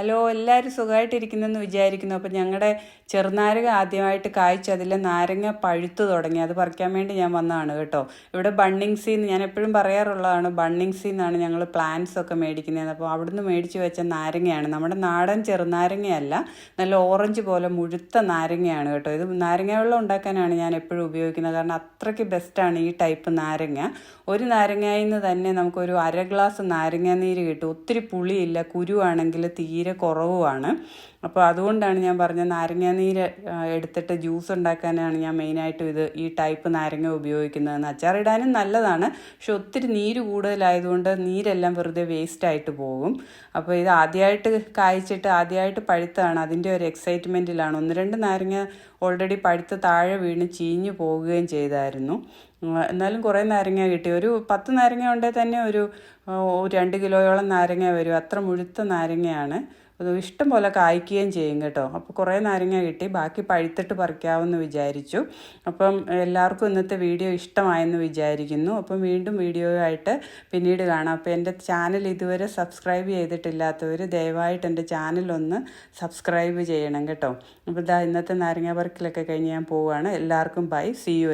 Hello എല്ലാവരും സുഖമായിട്ടിരിക്കുന്നെന്ന് വിചാരിക്കുന്നു. അപ്പോൾ ഞങ്ങളുടെ ചെറുനാരക ആദ്യമായിട്ട് കായ്ച്ച്. അതിലെ നാരങ്ങ പഴുത്തു തുടങ്ങി. അത് പറിക്കാൻ വേണ്ടി ഞാൻ വന്നതാണ് കേട്ടോ. ഇവിടെ ബണ്ണിങ്സിൽ നിന്ന് ഞാൻ എപ്പോഴും പറയാറുള്ളതാണ്. ബണ്ണിങ്സിൽ നിന്നാണ് ഞങ്ങൾ പ്ലാന്റ്സ് ഒക്കെ മേടിക്കുന്നത് അപ്പോൾ അവിടുന്ന് മേടിച്ച് വെച്ച നാരങ്ങയാണ്. നമ്മുടെ നാടൻ ചെറുനാരങ്ങയല്ല നല്ല ഓറഞ്ച് പോലെ മുഴുത്ത നാരങ്ങയാണ് കേട്ടോ. ഇത് നാരങ്ങ വെള്ളം ഉണ്ടാക്കാനാണ് ഞാൻ എപ്പോഴും ഉപയോഗിക്കുന്നത്. കാരണം അത്രയ്ക്ക് ബെസ്റ്റാണ് ഈ ടൈപ്പ് നാരങ്ങ. ഒരു നാരങ്ങയിൽ നിന്ന് തന്നെ നമുക്കൊരു അര ഗ്ലാസ് നാരങ്ങാനീര് കിട്ടും. ഒത്തിരി പുളിയില്ല കുരുവാണെങ്കിൽ തീരെ കുറവുമാണ്. അപ്പോൾ അതുകൊണ്ടാണ് ഞാൻ പറഞ്ഞ നാരങ്ങ നീര് എടുത്തിട്ട് ജ്യൂസ് ഉണ്ടാക്കാനാണ് ഞാൻ മെയിനായിട്ടും ഇത് ഈ ടൈപ്പ് നാരങ്ങ ഉപയോഗിക്കുന്നതെന്ന്. അച്ചാറിടാനും നല്ലതാണ്. പക്ഷെ ഒത്തിരി നീര് കൂടുതലായതുകൊണ്ട് നീരെല്ലാം വെറുതെ വേസ്റ്റായിട്ട് പോകും. അപ്പോൾ ഇത് ആദ്യമായിട്ട് കായ്ച്ചിട്ട് ആദ്യമായിട്ട് പഴുത്താണ് അതിന്റെ ഒരു എക്സൈറ്റ്മെന്റിലാണ് ഒന്ന് രണ്ട് നാരങ്ങ ഓൾറെഡി പഴുത്ത് താഴെ വീണ് ചീഞ്ഞു പോവുകയും ചെയ്തായിരുന്നു. എന്നാലും കുറേ നാരങ്ങ കിട്ടി. ഒരു പത്ത് നാരങ്ങ ഉണ്ടെങ്കിൽ തന്നെ ഒരു രണ്ട് കിലോയോളം നാരങ്ങ വരും. അത്ര മുഴുത്ത നാരങ്ങയാണ്. അത് ഇഷ്ടം പോലെ കായ്ക്കുകയും ചെയ്യും കേട്ടോ. അപ്പോൾ കുറേ നാരങ്ങ കിട്ടി. ബാക്കി പഴുത്തിട്ട് പറിക്കാമെന്ന് വിചാരിച്ചു. അപ്പം എല്ലാവർക്കും ഇന്നത്തെ വീഡിയോ ഇഷ്ടമായെന്ന് വിചാരിക്കുന്നു. അപ്പം വീണ്ടും വീഡിയോ ആയിട്ട് പിന്നീട് കാണാം. അപ്പോൾ എന്റെ ചാനൽ ഇതുവരെ സബ്സ്ക്രൈബ് ചെയ്തിട്ടില്ലാത്തവർ ദയവായിട്ട് എന്റെ ചാനലൊന്ന് സബ്സ്ക്രൈബ് ചെയ്യണം കേട്ടോ. അപ്പോൾ ഇതാ ഇന്നത്തെ നാരങ്ങ പറിക്കലൊക്കെ കഴിഞ്ഞ് ഞാൻ പോവുകയാണ് എല്ലാവർക്കും ബൈ. C U